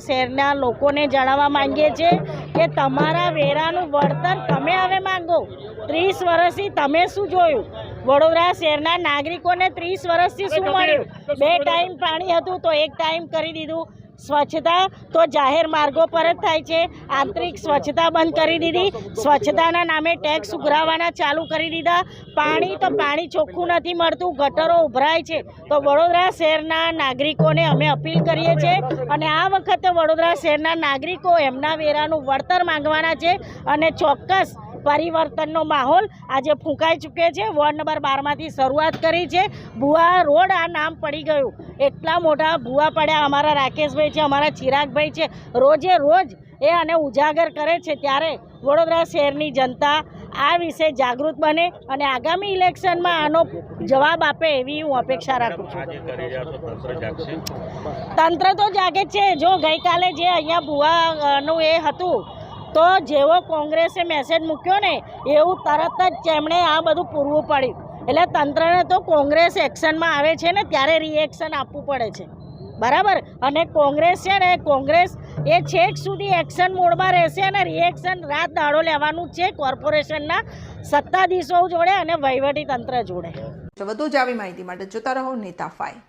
શહેરના લોકોને જણાવવા માંગીએ છીએ કે તમારા વેરાનું વળતર તમે હવે માંગો. ત્રીસ વર્ષથી તમે શું જોયું? વડોદરા શહેરના નાગરિકોને ત્રીસ વર્ષથી શું મળ્યું? બે ટાઈમ પાણી હતું તો એક ટાઈમ કરી દીધું. સ્વચ્છતા તો જાહેર માર્ગો પર જ થાય છે. આંતરિક સ્વચ્છતા બંધ કરી દીધી. સ્વચ્છતાના નામે ટેક્સ ઉઘરાવવાના ચાલુ કરી દીધા. પાણી તો પાણી ચોખ્ખું નથી મળતું. ગટરો ઉભરાય છે. તો વડોદરા શહેરના નાગરિકોને અમે અપીલ કરીએ છીએ. અને આ વખતે વડોદરા શહેરના નાગરિકો એમના વેરાનું વળતર માંગવાના છે. અને ચોક્કસ પરિવર્તનનો માહોલ આજે ફૂંકાઈ ચૂકે છે. વોર્ડ નંબર બારમાંથી શરૂઆત કરી છે. ભુવા રોડ આ નામ પડી ગયું. એટલા મોટા ભુવા પડ્યા અમારા રાકેશભાઈ છે અમારા ચિરાગભાઈ છે. રોજે રોજ એ આને ઉજાગર કરે છે. ત્યારે વડોદરા શહેરની જનતા આ વિશે જાગૃત બને અને આગામી ઇલેક્શનમાં આનો જવાબ આપે એવી હું અપેક્ષા રાખું છું. તંત્ર તો જાગે છે. જો ગઈકાલે જે અહીંયા ભુવાનું એ હતું તો જેવો કોંગ્રેસે મેસેજ મૂક્યો ને, એવું તરત જ તેમણે આ બધું પૂરવું પડ્યું. એટલે તંત્રને તો કોંગ્રેસ એક્શનમાં આવે છે ને, ત્યારે રિએક્શન આપવું પડે છે. બરાબર? અને કોંગ્રેસ છે ને, કોંગ્રેસ એ છેક સુધી એક્શન મોડમાં રહેશે અને રિએક્શન રાત દાડો લેવાનું છે કોર્પોરેશનના સત્તાધીશો જોડે અને વહીવટી તંત્ર જોડે. વધુ જ આવી માહિતી માટે જોતા રહો નેતા ફાઈવ